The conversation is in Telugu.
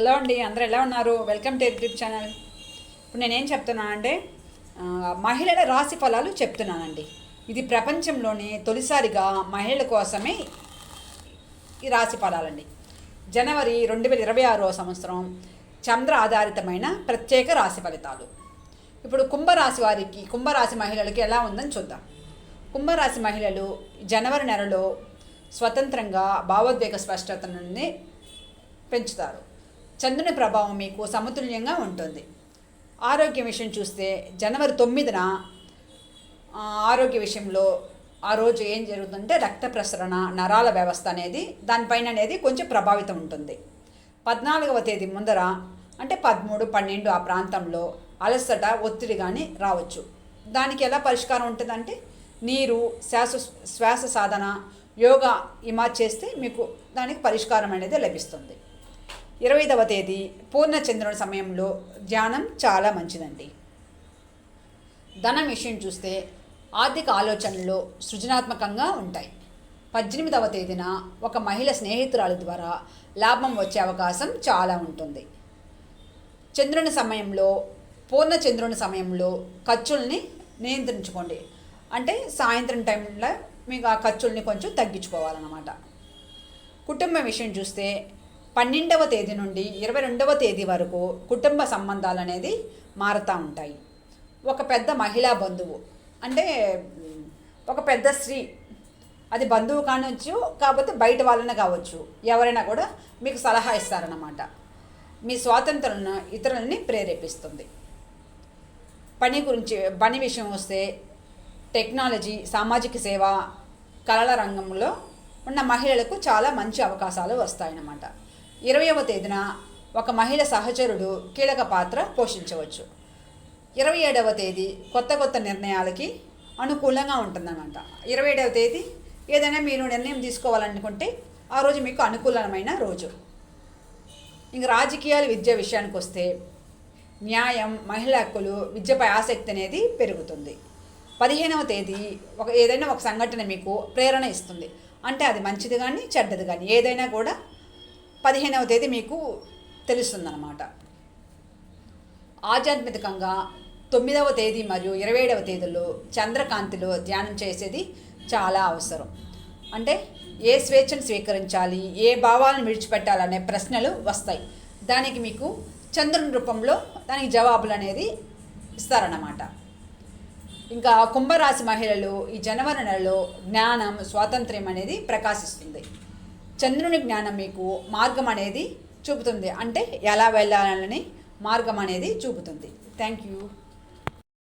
హలో అండి అందరూ ఎలా ఉన్నారు? వెల్కమ్ టు ట్రిప్ ఛానల్ ఇప్పుడు నేనేం చెప్తున్నానంటే మహిళల రాశి ఫలాలు చెప్తున్నానండి. ఇది ప్రపంచంలోనే తొలిసారిగా మహిళల కోసమే ఈ రాశి ఫలాలండి. జనవరి రెండు వేల ఇరవై ఆరో సంవత్సరం చంద్ర ఆధారితమైన ప్రత్యేక రాశి ఫలితాలు. ఇప్పుడు కుంభరాశి వారికి కుంభరాశి మహిళలకి ఎలా ఉందని చూద్దాం. కుంభరాశి మహిళలు జనవరి నెలలో స్వతంత్రంగా భావోద్వేగ స్పష్టత నుండి పెంచుతారు. చంద్రుని ప్రభావం మీకు సమతుల్యంగా ఉంటుంది. ఆరోగ్య విషయం చూస్తే జనవరి తొమ్మిదిన ఆరోగ్య విషయంలో ఆ రోజు ఏం జరుగుతుందంటే రక్త ప్రసరణ నరాల వ్యవస్థ అనేది దానిపైన అనేది కొంచెం ప్రభావితం ఉంటుంది. పద్నాలుగవ తేదీ ముందర అంటే పదమూడు పన్నెండు ఆ ప్రాంతంలో అలసట ఒత్తిడి కానీ రావచ్చు. దానికి ఎలా పరిష్కారం ఉంటుందంటే నీరు శ్వాస శ్వాస సాధన యోగా ఇమా చేస్తే మీకు దానికి పరిష్కారం అనేది లభిస్తుంది. ఇరవైదవ తేదీ పూర్ణచంద్రుని సమయంలో ధ్యానం చాలా మంచిదండి. ధనం విషయం చూస్తే ఆర్థిక ఆలోచనలు సృజనాత్మకంగా ఉంటాయి. పద్దెనిమిదవ తేదీన ఒక మహిళ స్నేహితురాల ద్వారా లాభం వచ్చే అవకాశం చాలా ఉంటుంది. చంద్రుని సమయంలో పూర్ణ చంద్రుని సమయంలో ఖర్చుల్ని నియంత్రించుకోండి. అంటే సాయంత్రం టైంలో మీకు ఆ ఖర్చుల్ని కొంచెం తగ్గించుకోవాలన్నమాట. కుటుంబ విషయం చూస్తే పన్నెండవ తేదీ నుండి ఇరవై రెండవ తేదీ వరకు కుటుంబ సంబంధాలు అనేది మారుతూ ఉంటాయి. ఒక పెద్ద మహిళా బంధువు అంటే ఒక పెద్ద స్త్రీ అది బంధువు కానొచ్చు కాకపోతే బయట వాళ్ళని కావచ్చు ఎవరైనా కూడా మీకు సలహా ఇస్తారన్నమాట. మీ స్వాతంత్రాలను ఇతరులని ప్రేరేపిస్తుంది. పని గురించి పని విషయం వస్తే టెక్నాలజీ సామాజిక సేవ కళల రంగంలో ఉన్న మహిళలకు చాలా మంచి అవకాశాలు వస్తాయన్నమాట. ఇరవయవ తేదీన ఒక మహిళ సహచరుడు కీలక పాత్ర పోషించవచ్చు. ఇరవై ఏడవ తేదీ కొత్త కొత్త నిర్ణయాలకి అనుకూలంగా ఉంటుందన్నమాట. ఇరవై ఏడవ తేదీ ఏదైనా మీరు నిర్ణయం తీసుకోవాలనుకుంటే ఆ రోజు మీకు అనుకూలమైన రోజు. ఇంక రాజకీయాలు విద్య విషయానికి వస్తే న్యాయం మహిళా హక్కులు విద్యపై ఆసక్తి అనేది పెరుగుతుంది. పదిహేనవ తేదీ ఒక ఏదైనా ఒక సంఘటన మీకు ప్రేరణ ఇస్తుంది. అంటే అది మంచిది కానీ చెడ్డది కానీ ఏదైనా కూడా పదిహేనవ తేదీ మీకు తెలుస్తుందన్నమాట. ఆధ్యాత్మికంగా తొమ్మిదవ తేదీ మరియు ఇరవై ఏడవ తేదీలో చంద్రకాంతిలో ధ్యానం చేసేది చాలా అవసరం. అంటే ఏ స్వేచ్ఛను స్వీకరించాలి ఏ భావాలను విడిచిపెట్టాలనే ప్రశ్నలు వస్తాయి. దానికి మీకు చంద్రుని రూపంలో దానికి జవాబులు అనేది ఇస్తారన్నమాట. ఇంకా కుంభరాశి మహిళలు ఈ జనవరి నెలలో జ్ఞానం స్వాతంత్ర్యం అనేది ప్రకాశిస్తుంది. చంద్రుని జ్ఞానం మీకు మార్గం అనేది చూపుతుంది. అంటే ఎలా వెళ్ళాలని మార్గం అనేది చూపుతుంది. Thank you